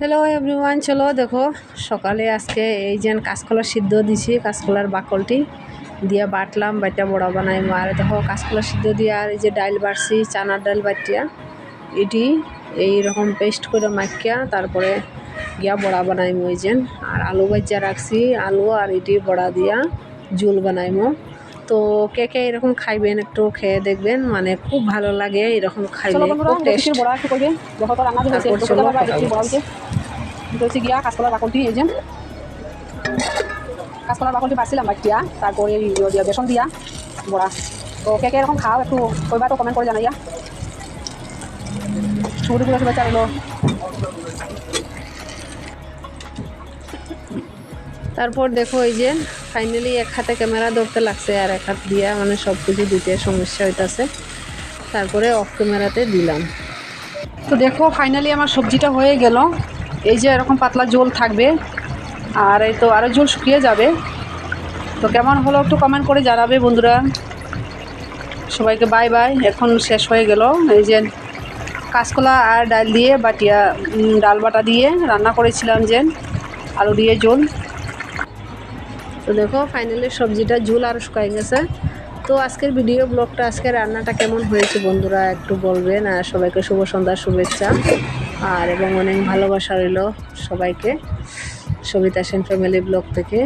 Hello everyone চলো দেখো, সকালে আজকে এই যে কাঁচকলা সিদ্ধ দিছি, কাঁচকলার বাকলটি। দিয়ে বাটলাম বাটা বড়া বানাই আর দেখো, কাঁচকলা সিদ্ধ দিয়ে আর এই যে ডাইল বাড়ছি চানার ডাল বাটিয়া এটি এই রকম পেস্ট করে মাখিয়া তারপরে গিয়া বড়া বানাইমু ওই যে। আর আলু বাজ্যা রাখছি, আলু আর এটি বড়া দিয়া জুল বানাইমু। তো কে কে এরকম খাইবেন একটু খেয়ে দেখবেন মানে খুব ভালো লাগে এরকম খাইলে খুব টেস্ট হচ্ছে। গিয়া কাঁচকলার বাকলটি এই যে। কাঁচকলার বাকলটি তারপরে ইয়ে দিয়া বেসন দিয়া বড়া। তো কে কে এরকম খাও একটু কইবা তো কমেন্ট করে জানাইয়া। ছুটি করে শুভেচ্ছা রইল। তারপর দেখো এই যে ফাইনালি এক হাতে ক্যামেরা ধরতে লাগছে আর এক হাত দিয়া মানে সব কিছু দিতে সমস্যা হইতাছে। তারপরে অফ ক্যামেরাতে দিলাম। তো দেখো ফাইনালি আমার সবজিটা হয়ে গেল। এই যে এরকম পাতলা ঝোল থাকবে। আর এই তো আরও ঝোল শুকিয়ে যাবে। তো কেমন হলো একটু কমেন্ট করে জানাবে বন্ধুরা। সবাইকে বাই বাই এখন শেষ হয়ে গেল। এই যে কাঁচকলা আর ডাল দিয়ে, বাটিয়া ডাল বাটা দিয়ে রান্না করেছিলাম যে, আলু দিয়ে ঝোল। তো দেখো ফাইনালি সবজিটা ঝুল আর শুকাই গেছে। তো আজকের ভিডিও ব্লগটা আজকে রান্নাটা কেমন হয়েছে বন্ধুরা একটু বলবেন, আর সবাইকে শুভ সন্ধ্যার শুভেচ্ছা। আর এবং অনেক ভালোবাসা রইল সবাইকে, সবিতা সেন ফ্যামিলি ব্লগ থেকে।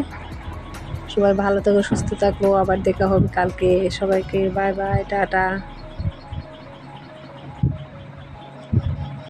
সবাই ভালো থাকো, সুস্থ থাকো, আবার দেখা হবে কালকে। সবাইকে বাই বাই টাটা।